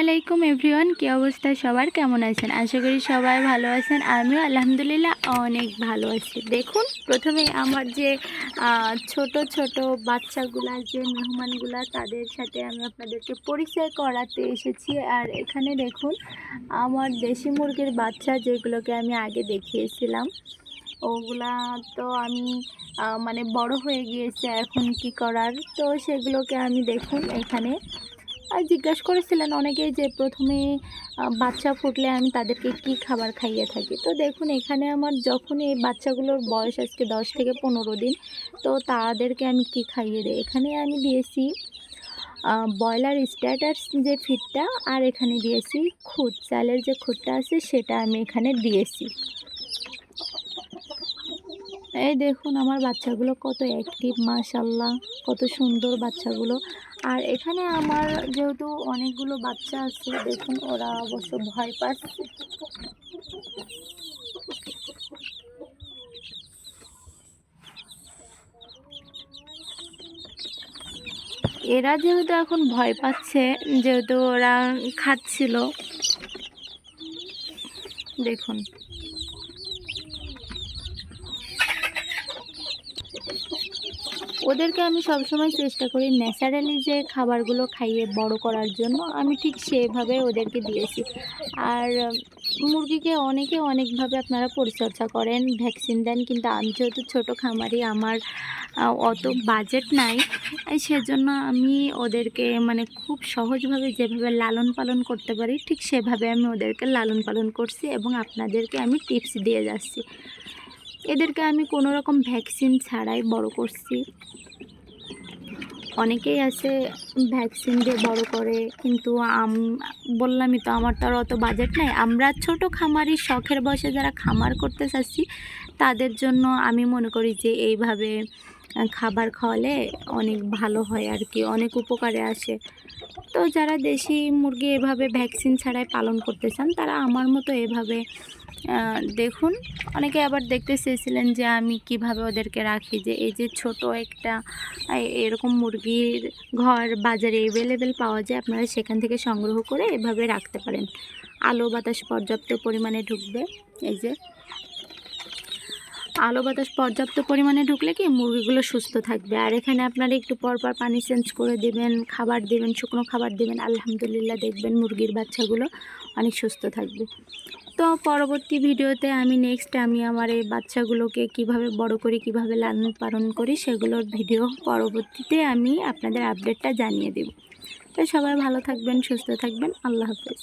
আলাইকুম এভরিওয়ান, কী অবস্থা সবার? কেমন আছেন? আশা করি সবাই ভালো আছেন। আমিও আলহামদুলিল্লাহ অনেক ভালো আছি। দেখুন, প্রথমে আমার যে ছোট ছোট বাচ্চাগুলা, যে মেহমানগুলা, তাদের সাথে আমি আপনাদেরকে পরিচয় করাতে এসেছি। আর এখানে দেখুন, আমার দেশি মুরগির বাচ্চা যেগুলোকে আমি আগে দেখিয়েছিলাম, ওগুলা তো আমি মানে বড় হয়ে গিয়েছে, এখন কি করার? তো সেগুলোকে আমি দেখুন এখানে আর জিজ্ঞাসা করেছিলেন অনেকেই যে প্রথমে বাচ্চা ফুটলে আমি তাদেরকে কি খাবার খাইয়ে থাকি। তো দেখুন, এখানে আমার যখন এই বাচ্চাগুলোর বয়স আজকে দশ থেকে পনেরো দিন, তো তাদেরকে আমি কি খাইয়ে দিই? এখানে আমি দিয়েছি ব্রয়লার স্ট্যাটাস যে ফিডটা, আর এখানে দিয়েছি খুদ। চালের যে খুদটা আছে, সেটা আমি এখানে দিয়েছি। এই দেখুন আমার বাচ্চাগুলো কত অ্যাক্টিভ মাশাল্লাহ কত সুন্দর বাচ্চাগুলো। আর এখানে আমার যেহেতু অনেকগুলো বাচ্চা আছে, দেখুন ওরা অবশ্য ভয় পাচ্ছে। এরা যেহেতু এখন ভয় পাচ্ছে, যেহেতু ওরা খাচ্ছিল। দেখুন। ওদেরকে আমি সবসময় চেষ্টা করি ন্যাচারালি যে খাবারগুলো খাইয়ে বড় করার জন্য আমি ঠিক সেভাবে ওদেরকে দিয়েছি। আর মুরগিকে অনেকে অনেকভাবে আপনারা পরিচর্যা করেন, ভ্যাকসিন দেন, কিন্তু আমি যেহেতু ছোটো খামারি, আমার অত বাজেট নাই। সেজন্য আমি ওদেরকে মানে খুব সহজভাবে যেভাবে লালন পালন করতে পারি, ঠিক সেভাবে আমি ওদেরকে লালন পালন করছি এবং আপনাদেরকে আমি টিপস দিয়ে যাচ্ছি। এদেরকে আমি কোনো রকম ভ্যাকসিন ছাড়াই বড় করছি। অনেকেই আছে ভ্যাকসিন দিয়ে বড় করে, কিন্তু আম, বললামই তো আমার তো আর অত বাজেট নাই। আমরা ছোট খামারি, শখের বসে যারা খামার করতে চাচ্ছি, তাদের জন্য আমি মনে করি যে এইভাবে খাবার খাওয়ালে অনেক ভালো হয় আর কি, অনেক উপকারে আসে। তো যারা দেশি মুরগি এভাবে ভ্যাকসিন ছাড়াই পালন করতে চান, তারা আমার মতো এভাবে দেখুন। অনেকে আবার দেখতে চেয়েছিলেন যে আমি কীভাবে ওদেরকে রাখি, যে এই যে ছোট একটা এরকম মুরগির ঘর বাজারে অ্যাভেলেবেল পাওয়া যায়, আপনারা সেখান থেকে সংগ্রহ করে এভাবে রাখতে পারেন। আলো বাতাস পর্যাপ্ত পরিমাণে ঢুকবে, এই যে। আলো বাতাস পর্যাপ্ত পরিমাণে ঢুকলে কি মুরগিগুলো সুস্থ থাকবে? আর এখানে আপনারা একটু পর পর পানি চেঞ্জ করে দেবেন, খাবার দেবেন, শুকনো খাবার দেবেন, আলহামদুলিল্লাহ দেখবেন মুরগির বাচ্চাগুলো অনেক সুস্থ থাকবে। তো পরবর্তী ভিডিওতে আমি নেক্সট আমি আমার এই বাচ্চাগুলোকে কীভাবে বড় করি, কীভাবে লালন পালন করি সেগুলোর ভিডিও পরবর্তীতে আমি আপনাদের আপডেটটা জানিয়ে দেব। তো সবাই ভালো থাকবেন, সুস্থ থাকবেন, আল্লাহ হাফেজ।